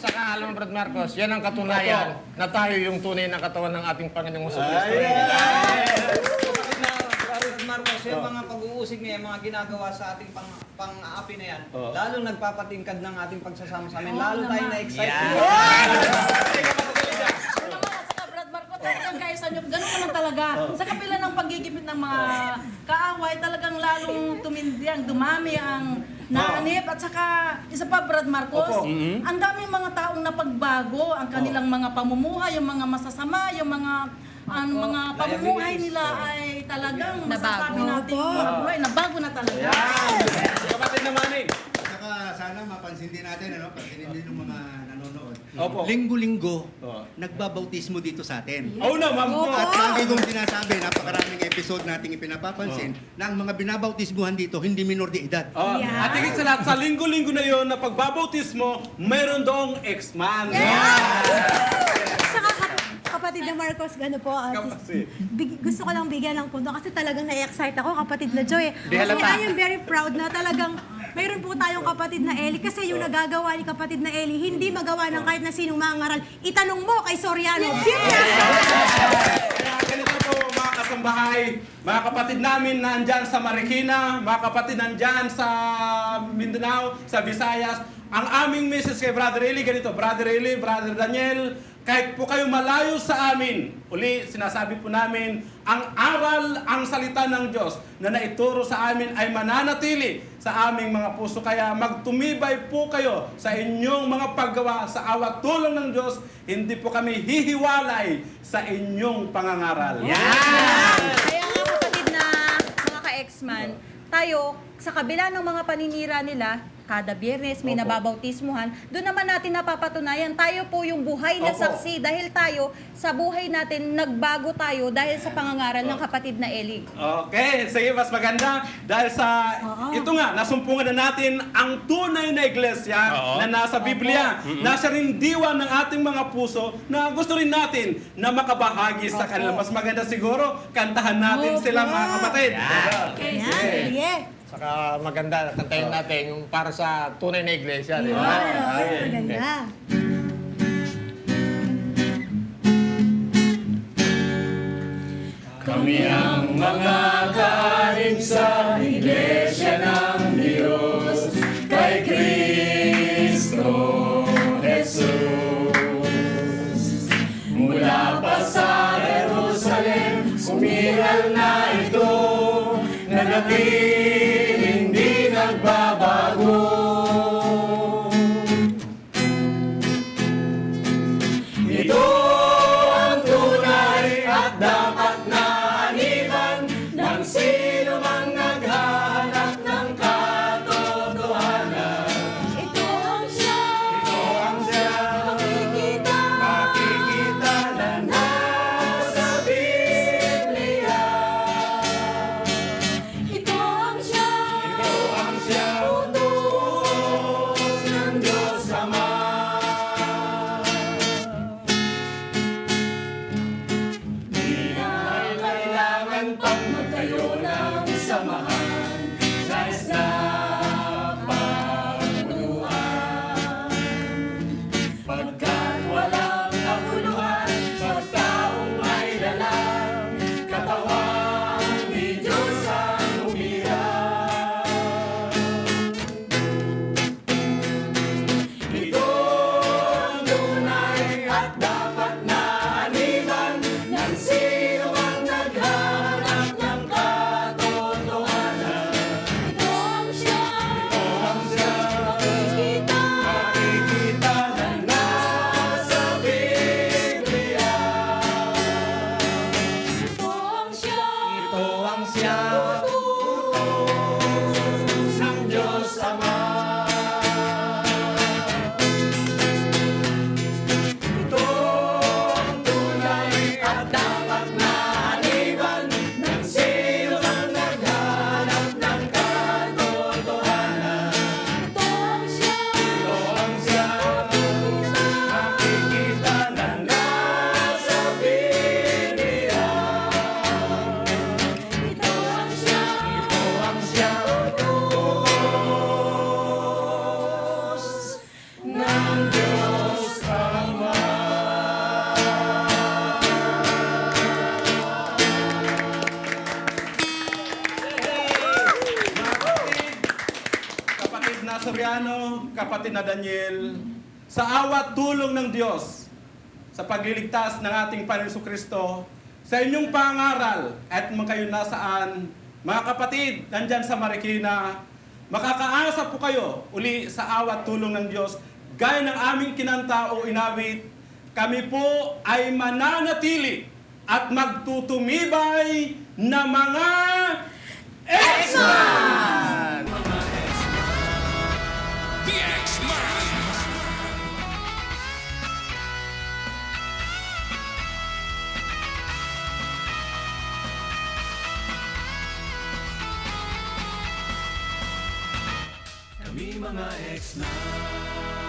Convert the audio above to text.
saka alam mo, Brad Marcos, yan ang katunayan na tayo yung tunay na katawan ng ating Panginoong Hesus Kristo. Marcos, yung mga pag-uusig niya, yung mga ginagawa sa ating pang pang-aapi na yan, Oo. lalo nagpapatingkad ng ating pagsasama sa amin, lalo tayo na-excite. Ano naman, at saka Brad Marco, ano, ganun naman talaga. Sa kapila ng paggigipit ng mga kaaway, talagang lalong tumindi ang dumami ang naanip. At saka, isa pa Brad Marcos, Opo. ang daming mga taong napagbago, ang kanilang mga pamumuhay, yung mga masasama, yung mga ang mga pamumuhay nila ay talagang masasabi natin mga buhay, nabago na talaga. Kapatid na Manny. Sana mapansin din natin, ano, pansinin din ng mga nanonood. Opo. Linggo-linggo, Oo. nagbabautismo dito sa atin. Oh na, ma'am po. At lagi kong sinasabi, napakaraming episode nating ipinapapansin na ang mga binabautismuhan dito hindi minor de edad. Oh, At higit sa lahat, sa linggo-linggo na yon na pagbabautismo, mayroon doong ex-man. Saka kap- kapatid na Marcos, gano po. ah, Kapatid. big- gusto ko lang bigyan ng punto kasi talagang na-excite ako, kapatid na Joy. Kasi halata. I am very proud na talagang mayroon po tayong kapatid na Eli kasi yung nagagawa ni kapatid na Eli, hindi magawa ng kahit na sinong mga ngaral. Itanong mo kay Soriano. Kaya ganito po mga kasambahay, mga kapatid namin na andyan sa Marikina, mga kapatid nandyan sa Mindanao, sa Visayas, ang aming message kay Brother Eli, ganito, Brother Eli, Brother Daniel, kahit po kayo malayo sa amin, uli sinasabi po namin, ang aral, ang salita ng Diyos na naituro sa amin ay mananatili sa aming mga puso. Kaya magtumibay po kayo sa inyong mga paggawa sa awat tulong ng Diyos. Hindi po kami hihiwalay sa inyong pangangaral. Kaya nga kapatid na mga ka-ex-man, tayo, sa kabila ng mga paninira nila, kada biyernes may Opo. nababautismuhan, doon naman natin napapatunayan, tayo po yung buhay na Opo. saksi dahil tayo, sa buhay natin, nagbago tayo dahil sa pangangaral ng kapatid na Eli. Okay, sige, mas maganda. Dahil sa, ito nga, nasumpungan na natin ang tunay na iglesia na nasa Biblia. Nasa rin diwa ng ating mga puso na gusto rin natin na makabahagi sa kanila. Mas maganda siguro, kantahan natin sila mga kapatid. Ayan, sige. Saka maganda, kantayin natin yung para sa tunay na iglesia, di ba? Ay, maganda. Kami ang mga kanin sa iglesia ng Diyos kay Kristo Jesus. Mula pa sa Jerusalem, sumiral na ito, nagating Yeah. Kapatid na Daniel, sa awat tulong ng Diyos, sa pagliligtas ng ating Panginoon Kristo, sa inyong pangaral, at mga kayo nasaan, mga kapatid, nandyan sa Marikina, makakaasa po kayo uli sa awat tulong ng Diyos, gaya ng aming kinanta o inawit, kami po ay mananatili at magtutumibay na mga X-Man! Kami mga X-Man.